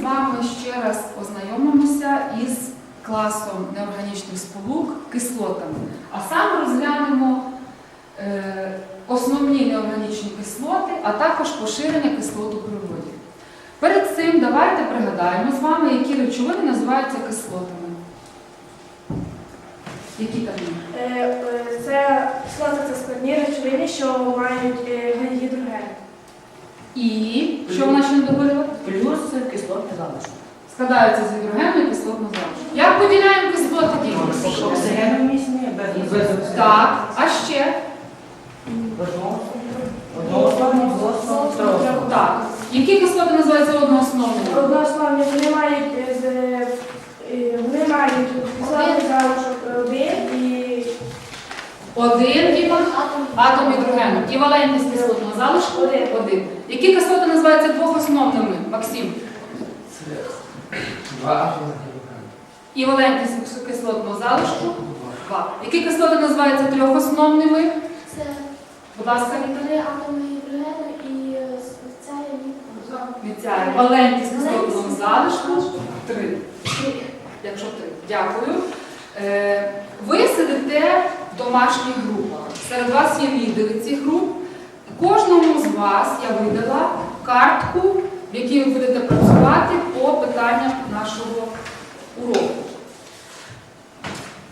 з вами ще раз ознайомимося із класом неорганічних сполук кислотами. А саме розглянемо е, основні неорганічні кислоти, а також поширення кислот у природі. Перед цим давайте пригадаємо з вами, які речовини називаються кислотами. Які там є? Е, е, Це кислоти це складні речовини, що мають гідроген. І що вона ще не договорила? Плюс кислотний залишок. Складаються з гідрогену і кислотного залишку. Як поділяємо кислоти діти? Оксигеномісні, без Так, а ще? Одноосновні, двоосновні, Так. Які кислоти називаються одноосновними? Одноосновні вони мають е, е, вони мають кислотний залишок один і Один і атом гідрогену. І валентність кислотного залишку Один. один. Які кислоти називаються двохосновними, Максим? Два. І валентність кислотного залишку два. Які кислоти називаються трьохосновними? Це Будь ласка, Віта. три атоми гідрогену і е, ця Віцяє. Валентність кислотного залишку три. Якщо три. Дякую. Е, Ви сидите в домашніх групах. Серед вас є лідери цих груп. Кожному з вас я видала картку, в якій ви будете працювати по питанням нашого уроку.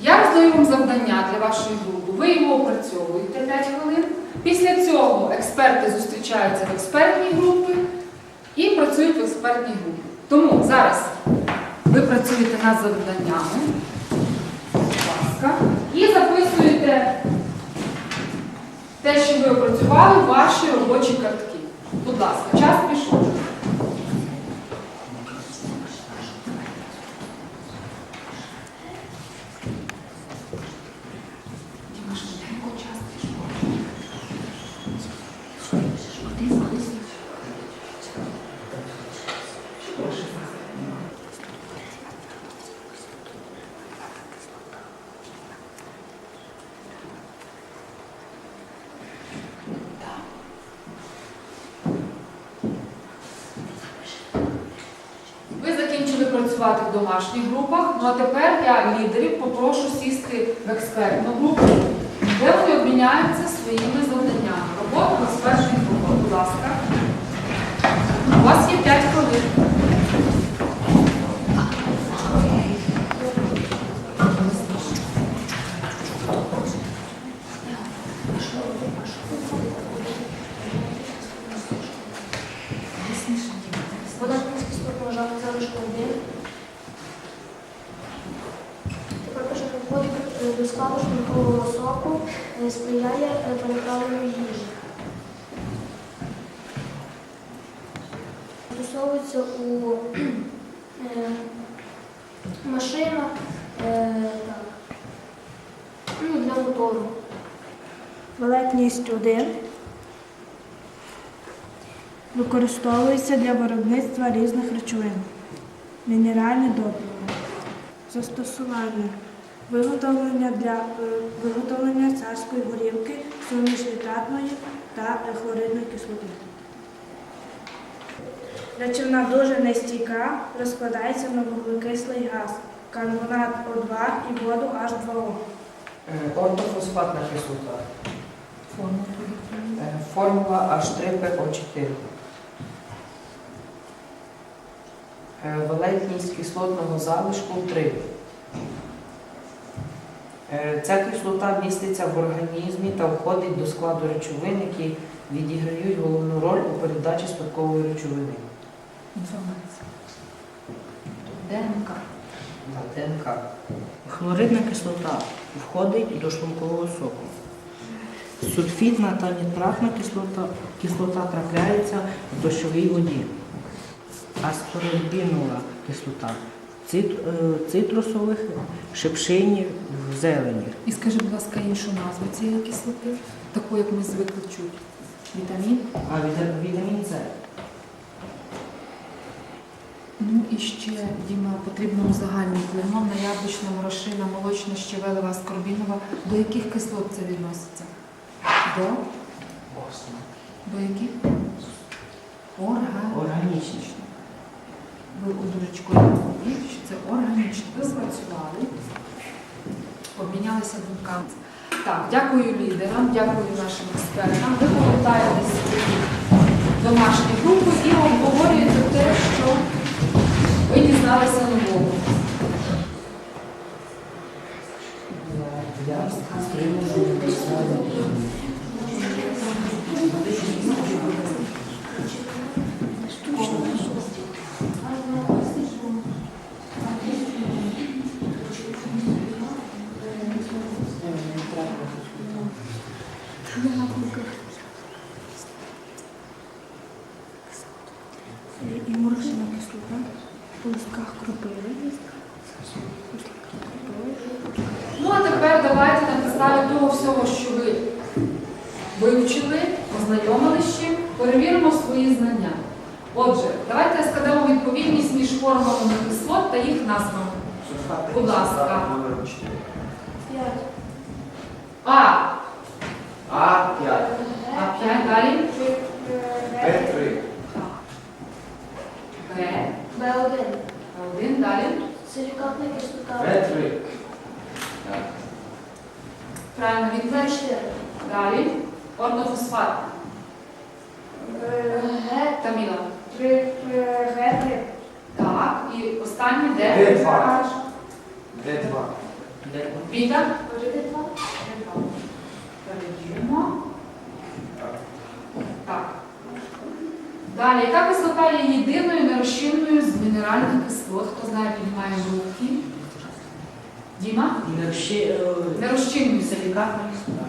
Я роздаю вам завдання для вашої групи. Ви його опрацьовуєте 5 хвилин. Після цього експерти зустрічаються в експертній групі і працюють в експертній групі. Тому зараз ви працюєте над завданнями, ласка, і записуєте те, що ви опрацювали, ваші робочі картки. Будь ласка, час пішов. Діма, швиденько, час пішов. Ви закінчили працювати в домашніх групах, ну а тепер я лідерів попрошу сісти в експертну групу, де вони обміняються своїми завданнями. Робота з першої групи, будь ласка. У вас є 5 хвилин. вода кислотного залишку один. Тепер пише, що входить шлункового соку, е, сприяє е, переправленню їжі. Застосовується у е, машинах ну, для мотору. валентність один. Використовується для виробництва різних речовин. Мінеральне добриво. Застосування. Виготовлення для е, виготовлення царської горілки, суміш нітратної та хлоридної кислоти. Речовина дуже нестійка, розкладається на вуглекислий газ, карбонат О2 і воду H2O. Е, Ортофосфатна кислота. Е, Формула H3PO4. Е, Валентність кислотного залишку 3. Е, Ця кислота міститься в організмі та входить до складу речовин, які відіграють головну роль у передачі спадкової речовини. ДНК. На ДНК. Хлоридна кислота входить до шлункового соку. Сульфідна та нітратна кислота, кислота трапляється в дощовій воді. Аскорбінова кислота цитрусових шипшинів в зелені. І скажи, будь ласка, іншу назву цієї кислоти, таку, як ми звикли чути. Вітамін. А вітамін С. Ну і ще, Діма, потрібно узагальнити лимонна, яблучна, морошина, молочна, щавелева, аскорбінова. До яких кислот це відноситься? До? До яких? Орга. Ви у дурочкою відповідь, що це органічно. Ви спрацювали, обмінялися думками. Так, дякую лідерам, дякую нашим експертам. Ви повертаєтесь в домашню групу і обговорюєте те, що ви дізналися нового. І морожена кислота у листках кропиви. Ну а тепер давайте на підставі того всього, що ви вивчили, ознайомилися з чим, перевіримо свої знання. Отже, давайте складемо відповідність між формулами кислот та їх назвами. Будь ласка. П'ять. А. А5. А5 далі. П3. Б. Б1. Один далі. Силікатна кислота. П3. Правильно відповідь. Б4. Далі. Орнофосфат. Г. Таміла. Г3. Так. І останній де? Д2. Д2. Біта. Далі, яка кислота є єдиною нерозчинною з мінеральних кислот? Хто знає, піднімає руки. Діма? Нерозчинною. Силікатна кислота.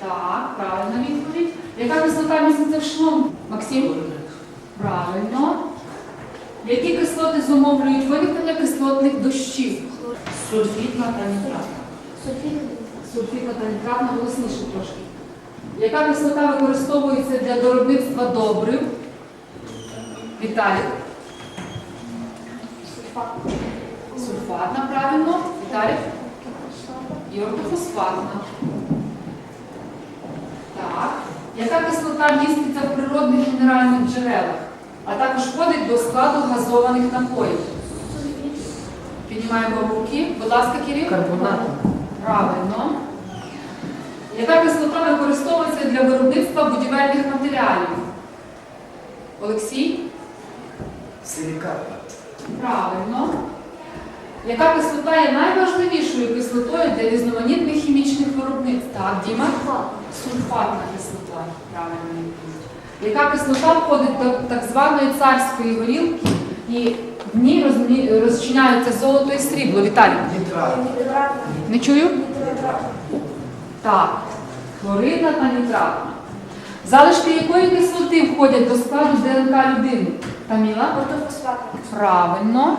Так, правильна відповідь. Яка кислота міститься в шлунку? Максим? Правильно. Які кислоти зумовлюють виникнення кислотних дощів? Сульфітна та нітратна. Сульфітна та нітратна голосніше трошки. Яка кислота використовується для виробництва добрив? Віталік. Сульфат. Сульфатна, правильно. Віталік. І ортофосфатна. Так. Яка кислота міститься в природних мінеральних джерелах, а також входить до складу газованих напоїв? Піднімаємо руки. Будь ласка, Кирил. Карбонатна. Правильно. Яка кислота використовується для виробництва будівельних матеріалів? Олексій? Силікатна. Правильно. Яка кислота є найважливішою кислотою для різноманітних хімічних виробництв? Так, Діма? Сульфатна кислота. Правильно. Яка кислота входить до так званої царської горілки і в ній розмі- розчиняються золото і срібло? Віталій? Не чую? Нітратна. Так, хлоридна та нітратна. Залишки якої кислоти входять до складу ДНК людини? Таміла? Ортофосфатна. Правильно.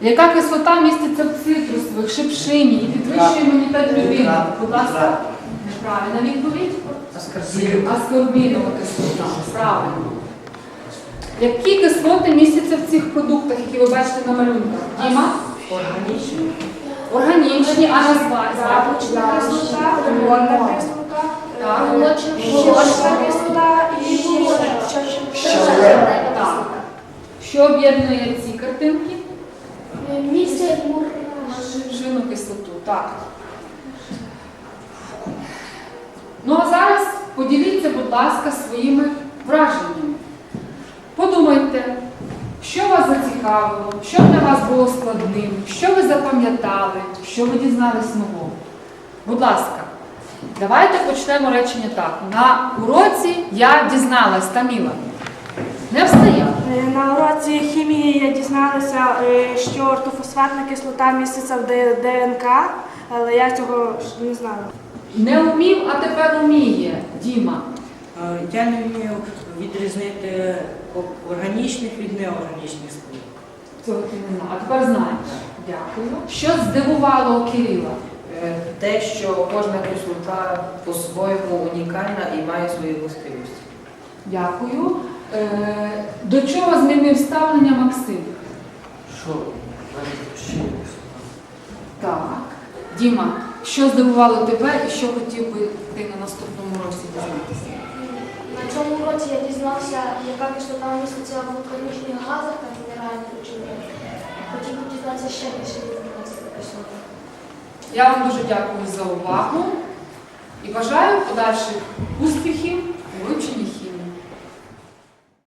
Яка кислота міститься в цитрусових, шипшині і підвищує імунітет людини? Будь ласка, неправильна відповідь. Аскорбінова кислота. Правильно. Які кислоти містяться в цих продуктах, які ви бачите на малюнках? Діма? Органічні. Органічні, а назва? Яблучна кислота, лимонна кислота, Так. Що об'єднує ці картинки? Містять мур. Кислоту, так. Ну а зараз поділіться, будь ласка, своїми враженнями. Подумайте, що вас зацікавило, що для вас було складним, що ви запам'ятали, що ви дізнались нового. Будь ласка, давайте почнемо речення так. На уроці я дізналась, Таміла. Не встає. Е, На уроці хімії я дізналася, е, що ортофосфатна кислота міститься в ДНК, але я цього не знала. Не вмів, а тепер уміє. Діма. Е, Я не вмію відрізнити органічних від неорганічних сполук. Цього ти не знав. А тепер знаєш. Дякую. Що здивувало Кирила? Е, Те, що кожна кислота по-своєму унікальна і має свої властивості. Дякую. Е, до чого змінив ставлення Максим? Що? Так. Діма, що здивувало тебе і що хотів би ти на наступному році дізнатися? На цьому році я дізнався, яка кислота міститься в органічних газах та мінеральних речовинах. Хотів би дізнатися ще більше про кислоту. Я вам дуже дякую за увагу і бажаю подальших успіхів у вивченні